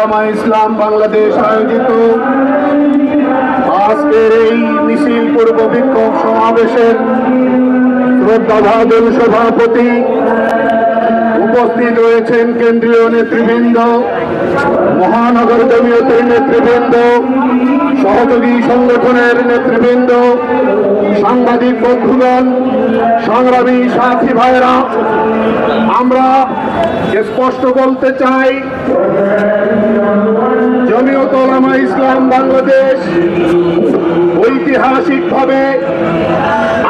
ইসলাম বাংলাদেশ আয়োজিত। আজকের এই মিছিল পূর্ব বিক্ষোভ সমাবেশের শ্রদ্ধাভাজন সভাপতি উপস্থিত রয়েছেন কেন্দ্রীয় নেতৃবৃন্দ মহানগর জমিয়তের নেতৃবৃন্দ, সহযোগী সংগঠনের নেতৃবৃন্দ, সাংবাদিক বন্ধুগণ, সংগ্রামী সাথী ভাইরা আমরা স্পষ্ট বলতে চাই জমিয়ত ওলামা ইসলাম বাংলাদেশ। ঐতিহাসিকভাবে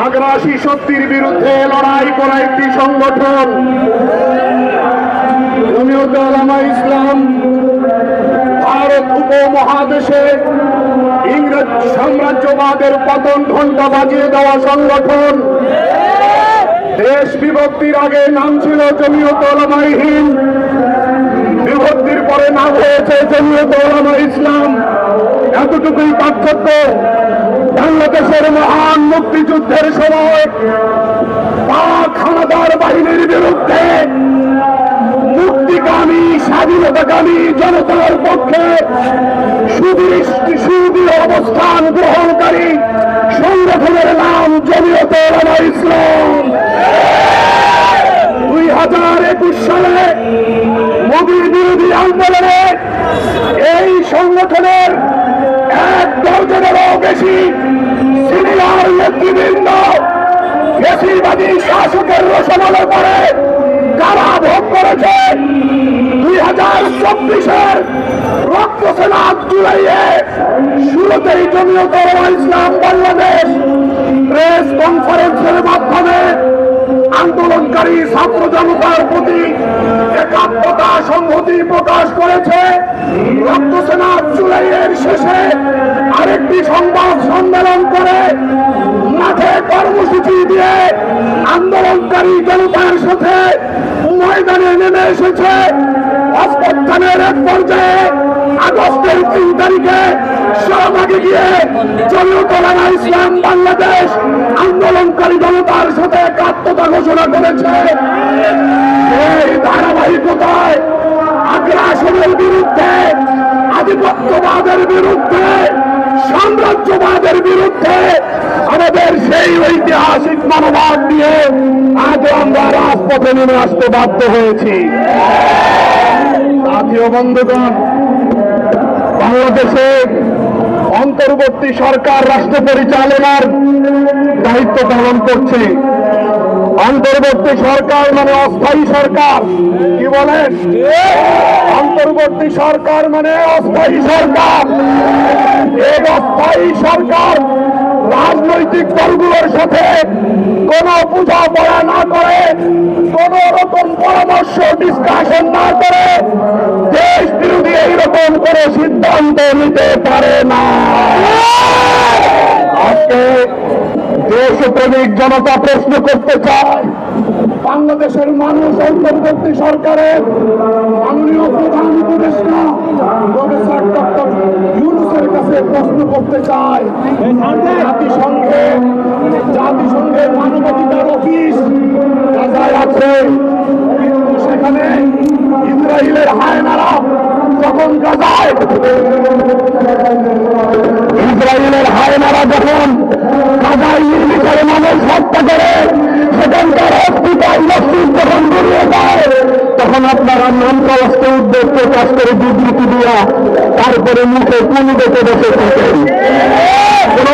আগ্রাসী শক্তির বিরুদ্ধে লড়াই করা একটি সংগঠন। জমিয়ত ওলামা ইসলাম ভারত উপমহাদেশে ইংরেজ সাম্রাজ্যবাদের পতন ঘণ্টা বাজিয়ে দেওয়া সংগঠন। দেশ বিভক্তির আগে নাম ছিল জমিয়ত ওলামাই হিন্দ বিভক্তির পরে নাম হয়েছে জমিয়ত ওলামা ইসলাম। এতটুকুই পার্থক্য। বাংলাদেশের মহান মুক্তিযুদ্ধের সময় পাক হানাদার বাহিনীর বিরুদ্ধে মুক্তিকামী, স্বাধীনতাকামী জনতার পক্ষে সুদৃষ্টি অবস্থান গ্রহণকারী সংগঠনের নাম জমিয়ত ওলামা ইসলাম। আন্দোলনে এই সংগঠনের এক দর্জনেরও বেশি সিনিয়র নেতৃবৃন্দ বেশিরবাদী শাসকের রসমালের পরে কারা ভোগ করেছে? দুই হাজার চব্বিশের রক্ত সেনা জুলাইয়ে শুরুতেই জমিয়ত ইসলাম বাংলাদেশ সংহতি প্রকাশ করেছে। রক্ত সেনা জুলাইয়ের শেষে আরেকটি সংবাদ সম্মেলন করে মাঠে কর্মসূচি দিয়ে আন্দোলনকারী জনতার সাথে ময়দানে নেমে এসেছে। অস্পত্থানের এক পর্যায়ে আগস্টের তিন তারিখে শাহবাগে গিয়ে জমিয়তলানা ইসলাম বাংলাদেশ আন্দোলনকারী জনতার সাথে একাত্মতা ঘোষণা করেছে। এই ধারাবাহিকতায় আগ্রাসনের বিরুদ্ধে, আধিপত্যবাদের বিরুদ্ধে, সাম্রাজ্যবাদের বিরুদ্ধে, আমাদের সেই ঐতিহাসিক মনোভাব নিয়ে আজ আমরা রাজপথে নেমে আসতে বাধ্য হয়েছি। জাতীয় বন্ধুগণ, বাংলাদেশে অন্তর্বর্তী সরকার রাষ্ট্র পরিচালনার দায়িত্ব পালন করছে। অন্তর্বর্তী সরকার মানে অস্থায়ী সরকার। কি বলেন? অন্তর্বর্তী সরকার মানে অস্থায়ী সরকার। এই অস্থায়ী সরকার রাজনৈতিক দলগুলোর সাথে কোন পড়া না করে, কোন রকম পরামর্শ ডিসকাশন না করে, দেশ বিরোধী এইরকম করে সিদ্ধান্ত নিতে পারে না। দেশপ্রেমিক জনতা প্রশ্ন করতে চায়। বাংলাদেশের মানুষ অন্তর্বর্তী সরকারের মাননীয় প্রধান উপদেষ্টা প্রফেসর ডক্টর ইউনুসের কাছে প্রশ্ন করতে চায়। জাতিসংঘে, জাতিসংঘের মানবাধিকার অফিস গাজায় আছে। কিন্তু সেখানে ইসরায়েলের হায়নারা যখন গাজায় ইসরায়েলের হায়নারা যখন গাজায় উদ্যোগ প্রকাশ করে বিবৃতি দিয়া তারপরে মুখে কুলি দেখে বসে কোন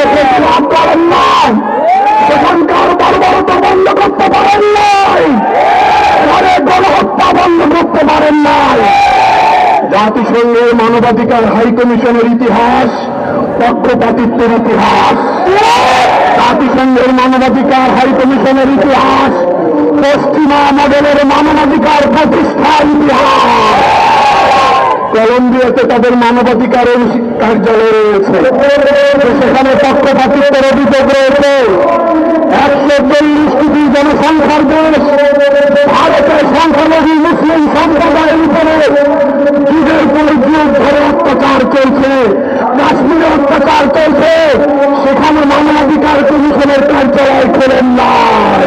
জাতিসংঘের মানবাধিকার হাই কমিশনের ইতিহাস, পক্ষপাতিত্বের ইতিহাস। জাতিসংঘের মানবাধিকার হাই কমিশনের ইতিহাস পশ্চিমা মডেলের মানবাধিকার প্রতিষ্ঠার ইতিহাস। কলম্বিয়াতে তাদের মানবাধিকারের কার্যালয় রয়েছে। সেখানে পক্ষপাতিত্বের অভিযোগ রয়েছে। একশো চল্লিশ কোটি জনসংখ্যার দেশ। ভারতের সংখ্যালঘু মুসলিম সম্প্রদায়ের উপরে যুগের পর যুগ ধরে অত্যাচার চলছে। কাশ্মীরে অত্যাচার চলছে। সেখানে মানবাধিকার কমিশনের কার্যালয় খোলেন নাই।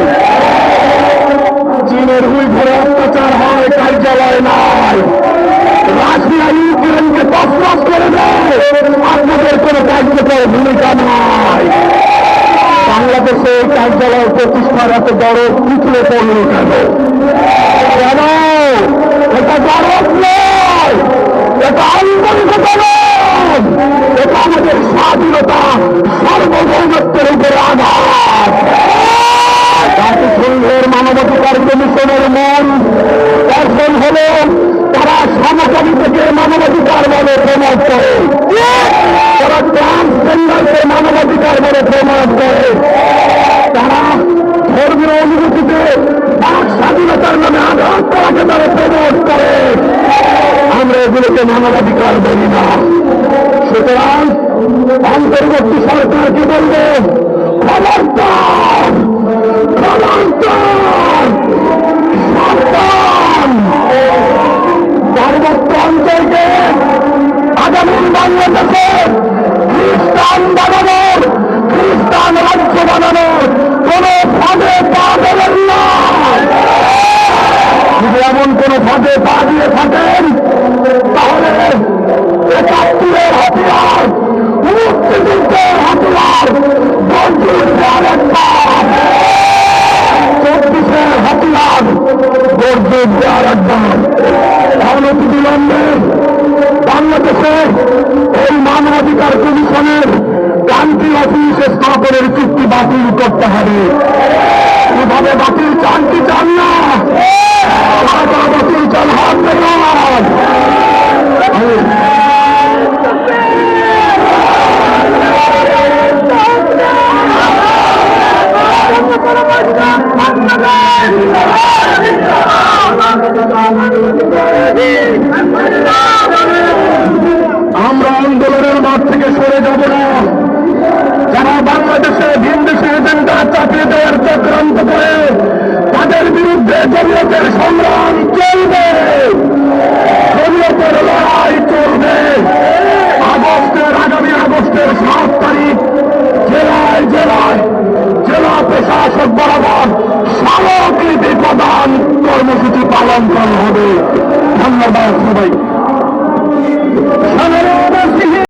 চীনের ওই ঘরে অত্যাচার হয়, কার্যালয় নাই। রাশিয়া ইউক্রেনকে তসবাস করে দেয়। আপনাদের কোনো কার্যকর ভূমিকা নাই। বাংলাদেশে কার্যালয় প্রতিষ্ঠার এত বড় পিছলে পড়ল কেন? meu irmão. এমন কোন ফাঁদে পা দিয়ে থাকেন, তাহলে একাত্তরের হাতিয়ার, মুক্তিযুদ্ধের হাতিয়ার চব্বিশের হাতিয়ার বন্ধুদের একবার তাহলে অবিলম্বে বাংলাদেশে এই মানবাধিকার কমিশনের ক্রান্তি অফিস স্থাপনের চুক্তি বাতিল করতে হবে। ভাবে বাতিল চান কি চান না? বাতিল চান হাত te respondo.